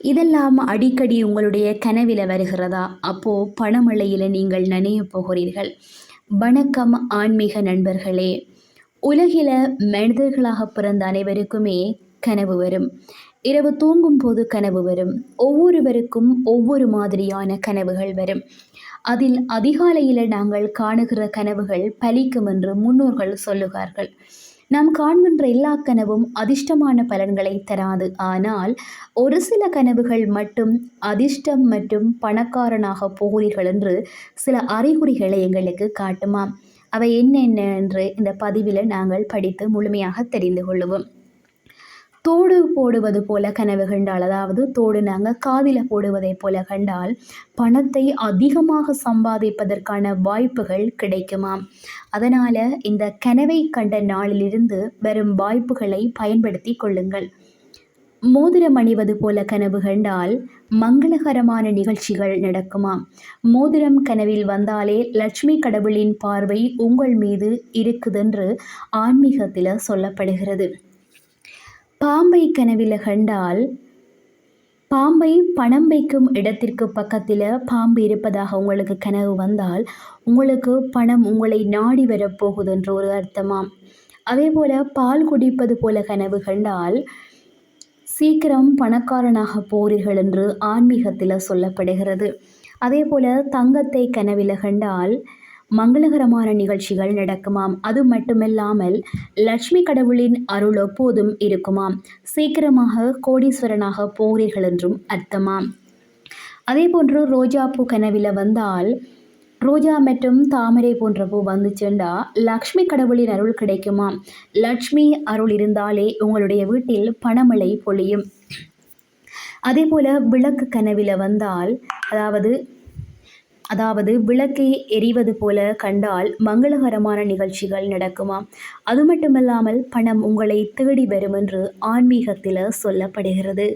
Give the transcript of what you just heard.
இதெல்லாம் அடிக்கடி உங்களுடைய கனவில் வருகிறதா? அப்போது பணமழையில் நீங்கள் நினைய போகிறீர்கள். வணக்கம் ஆன்மீக நண்பர்களே. உலகில் மனிதர்களாக பிறந்த அனைவருக்குமே கனவு வரும். இரவு தூங்கும் போது கனவு வரும். ஒவ்வொருவருக்கும் ஒவ்வொரு மாதிரியான கனவுகள் வரும். அதில் அதிகாலையில் நாங்கள் காணுகிற கனவுகள் பலிக்கும் என்று முன்னோர்கள் சொல்லுகிறார்கள் நாம் காண்கின்ற எல்லா கனவும் அதிர்ஷ்டமான பலன்களை தராது. ஆனால் ஒரு சில கனவுகள் மட்டும் அதிர்ஷ்டம் மற்றும் பணக்காரனாக போகிறீர்கள் என்று சில அறிகுறிகளை எங்களுக்கு காட்டுமாம் அவை என்னென்ன என்று இந்த பதிவில் நாங்கள் படித்து முழுமையாக தெரிந்து கொள்ளுவோம். தோடு போடுவது போல கனவு கண்டால் அதாவது தோடு நாங்கள் காதில் போடுவதை போல கண்டால் பணத்தை அதிகமாக சம்பாதிப்பதற்கான வாய்ப்புகள் கிடைக்குமாம் அதனால் இந்த கனவை கண்ட நாளிலிருந்து வரும் வாய்ப்புகளை பயன்படுத்தி கொள்ளுங்கள். மோதிரம் அணிவது போல கனவு கண்டால் மங்களகரமான நிகழ்ச்சிகள் நடக்குமாம் மோதிரம் கனவில் வந்தாலே லட்சுமி கடவுளின் பார்வை உங்கள் மீது இருக்குதென்று ஆன்மீகத்தில் சொல்லப்படுகிறது. பாம்பை கனவில் கண்டால் பாம்பை பணம் வைக்கும் இடத்திற்கு பக்கத்தில் பாம்பு இருப்பதாக உங்களுக்கு கனவு வந்தால் உங்களுக்கு பணம் உங்களை நாடி வரப்போகுது என்ற ஒரு அர்த்தமாம். அதே போல் பால் குடிப்பது போல கனவு கண்டால் சீக்கிரம் பணக்காரனாக போறீர்கள் என்று ஆன்மீகத்தில் சொல்லப்படுகிறது. அதே போல் தங்கத்தை கனவில் கண்டால் மங்களகரமான நிகழ்ச்சிகள் நடக்குமாம். அது மட்டுமில்லாமல் லட்சுமி கடவுளின் அருள் எப்போதும் இருக்குமாம். சீக்கிரமாக கோடீஸ்வரனாக போகிறீர்கள் என்றும் அர்த்தமாம். அதே போன்று ரோஜா பூ கனவில் வந்தால் ரோஜா மற்றும் தாமரை போன்ற பூ வந்து சென்றா லக்ஷ்மி கடவுளின் அருள் கிடைக்குமாம். லக்ஷ்மி அருள் இருந்தாலே உங்களுடைய வீட்டில் பணமழை பொழியும். அதே போல் விளக்கு கனவில் வந்தால் அதாவது அதாவது விளக்கை எரிவது போல கண்டால் மங்களகரமான நிகழ்ச்சிகள் நடக்குமாம் அது மட்டுமல்லாமல் பணம் உங்களை தேடி வரும் என்று ஆன்மீகத்தில் சொல்லப்படுகிறது.